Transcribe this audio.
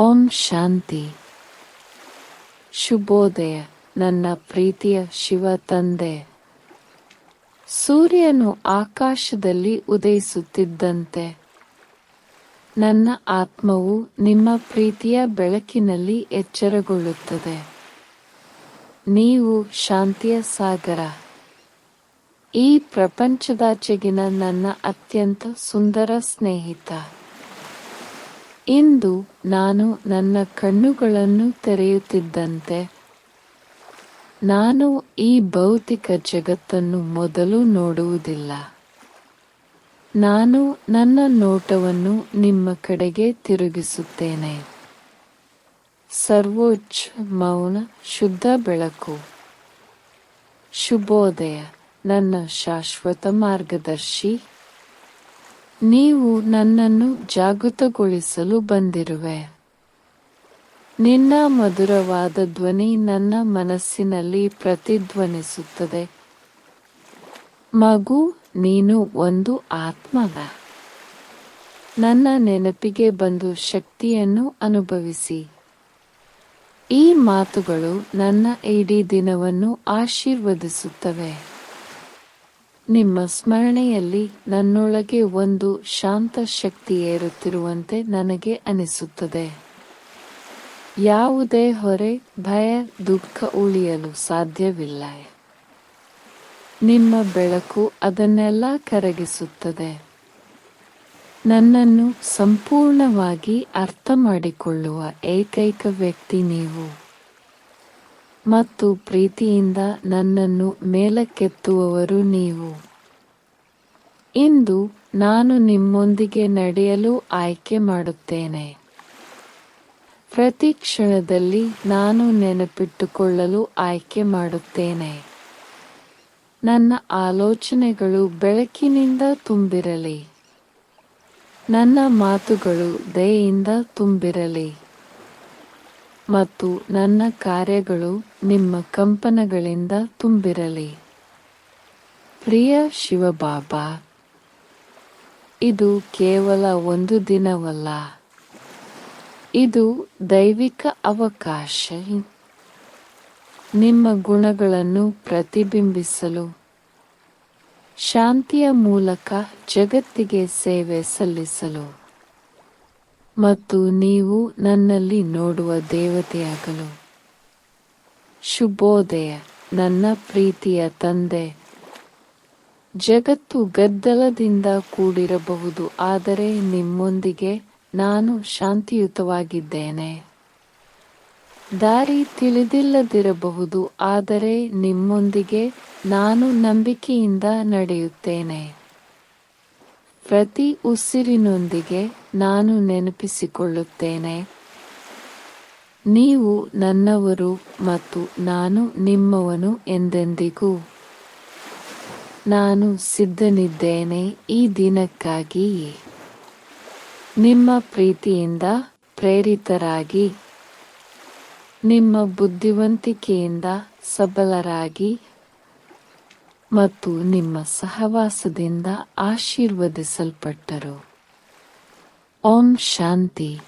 ಓಂ ಶಾಂತಿ. ಶುಭೋದಯ. ನನ್ನ ಪ್ರೀತಿಯ ಶಿವ ತಂದೆ. ಸೂರ್ಯನು ಆಕಾಶದಲ್ಲಿ ಉದಯಿಸುತ್ತಿದ್ದಂತೆ. ನನ್ನ ಆತ್ಮವು ನಿಮ್ಮ ಪ್ರೀತಿಯ ಬೆಳಕಿನಲ್ಲಿ ಎಚ್ಚರಗೊಳ್ಳುತ್ತದೆ. ನೀವು ಶಾಂತಿಯ ಸಾಗರ. ಈ ಪ್ರಪಂಚದಾಚೆಗಿನ ನನ್ನ ಅತ್ಯಂತ ಸುಂದರ ಸ್ನೇಹಿತ. ಇಂದು ನಾನು ನನ್ನ ಕಣ್ಣುಗಳನ್ನು ತೆರೆಯುತ್ತಿದ್ದಂತೆ, ನಾನು ಈ ಭೌತಿಕ ಜಗತ್ತನ್ನು ಮೊದಲು ನೋಡುವುದಿಲ್ಲ. ನಾನು ನನ್ನ ನೋಟವನ್ನು ನಿಮ್ಮ ಕಡೆಗೆ ತಿರುಗಿಸುತ್ತೇನೆ. ಸರ್ವೋಚ್ಚ ಮೌನ ಶುದ್ಧ ಬೆಳಕು. ಶುಭೋದಯ, ನನ್ನ ಶಾಶ್ವತ ಮಾರ್ಗದರ್ಶಿ. ನೀವು ನನ್ನನ್ನು ಜಾಗೃತಗೊಳಿಸಲು ಬಂದಿರುವೆ. ನಿನ್ನ ಮಧುರವಾದ ಧ್ವನಿ ನನ್ನ ಮನಸ್ಸಿನಲ್ಲಿ ಪ್ರತಿಧ್ವನಿಸುತ್ತದೆ. ಮಗು, ನೀನು ಒಂದು ಆತ್ಮವ. ನನ್ನ ನೆನಪಿಗೆ ಬಂದು ಶಕ್ತಿಯನ್ನು ಅನುಭವಿಸಿ. ಈ ಮಾತುಗಳು ನನ್ನ ಇಡೀ ದಿನವನ್ನು ಆಶೀರ್ವದಿಸುತ್ತವೆ. ನಿಮ್ಮ ಸ್ಮರಣೆಯಲ್ಲಿ ನನ್ನೊಳಗೆ ಒಂದು ಶಾಂತ ಶಕ್ತಿ ಏರುತ್ತಿರುವಂತೆ ನನಗೆ ಅನಿಸುತ್ತದೆ. ಯಾವುದೇ ಹೊರೆ, ಭಯ, ದುಃಖ ಉಳಿಯಲು ಸಾಧ್ಯವಿಲ್ಲ. ನಿಮ್ಮ ಬೆಳಕು ಅದನ್ನೆಲ್ಲ ಕರಗಿಸುತ್ತದೆ. ನನ್ನನ್ನು ಸಂಪೂರ್ಣವಾಗಿ ಅರ್ಥ ಮಾಡಿಕೊಳ್ಳುವ ಏಕೈಕ ವ್ಯಕ್ತಿ ನೀವು. ಮತ್ತು ಪ್ರೀತಿಯಿಂದ ನನ್ನನ್ನು ಮೇಲಕ್ಕೆತ್ತುವವರು ನೀವು. ಇಂದು ನಾನು ನಿಮ್ಮೊಂದಿಗೆ ನಡೆಯಲು ಆಯ್ಕೆ ಮಾಡುತ್ತೇನೆ. ಪ್ರತಿ ಕ್ಷಣದಲ್ಲಿ ನಾನು ನೆನಪಿಟ್ಟುಕೊಳ್ಳಲು ಆಯ್ಕೆ ಮಾಡುತ್ತೇನೆ. ನನ್ನ ಆಲೋಚನೆಗಳು ಬೆಳಕಿನಿಂದ ತುಂಬಿರಲಿ. ನನ್ನ ಮಾತುಗಳು ದಯೆಯಿಂದ ತುಂಬಿರಲಿ. ಮತ್ತು ನನ್ನ ಕಾರ್ಯಗಳು ನಿಮ್ಮ ಕಂಪನಗಳಿಂದ ತುಂಬಿರಲಿ. ಪ್ರಿಯ ಶಿವಬಾಬಾ, ಇದು ಕೇವಲ ಒಂದು ದಿನವಲ್ಲ. ಇದು ದೈವಿಕ ಅವಕಾಶ. ನಿಮ್ಮ ಗುಣಗಳನ್ನು ಪ್ರತಿಬಿಂಬಿಸಲು, ಶಾಂತಿಯ ಮೂಲಕ ಜಗತ್ತಿಗೆ ಸೇವೆ ಸಲ್ಲಿಸಲು. ಮತ್ತು ನೀವು ನನ್ನಲ್ಲಿ ನೋಡುವ ದೇವತೆಯಾಗಲು. ಶುಭೋದಯ, ನನ್ನ ಪ್ರೀತಿಯ ತಂದೆ. ಜಗತ್ತು ಗದ್ದಲದಿಂದ ಕೂಡಿರಬಹುದು, ಆದರೆ ನಿಮ್ಮೊಂದಿಗೆ ನಾನು ಶಾಂತಿಯುತವಾಗಿದ್ದೇನೆ. ದಾರಿ ತಿಳಿದಿಲ್ಲದಿರಬಹುದು, ಆದರೆ ನಿಮ್ಮೊಂದಿಗೆ ನಾನು ನಂಬಿಕೆಯಿಂದ ನಡೆಯುತ್ತೇನೆ. ಪ್ರತಿ ಉಸಿರಿನೊಂದಿಗೆ ನಾನು ನೆನಪಿಸಿಕೊಳ್ಳುತ್ತೇನೆ. ನೀವು ನನ್ನವರು ಮತ್ತು ನಾನು ನಿಮ್ಮವನು ಎಂದೆಂದಿಗೂ. ನಾನು ಸಿದ್ಧನಿದ್ದೇನೆ ಈ ದಿನಕ್ಕಾಗಿ ನಿಮ್ಮ ಪ್ರೀತಿಯಿಂದ ಪ್ರೇರಿತರಾಗಿ. ನಿಮ್ಮ ಬುದ್ಧಿವಂತಿಕೆಯಿಂದ ಸಬಲರಾಗಿ ಮತ್ತು ನಿಮ್ಮ ಸಹವಾಸದಿಂದ ಆಶೀರ್ವದಿಸಲ್ಪಟ್ಟರು. ಓಂ ಶಾಂತಿ.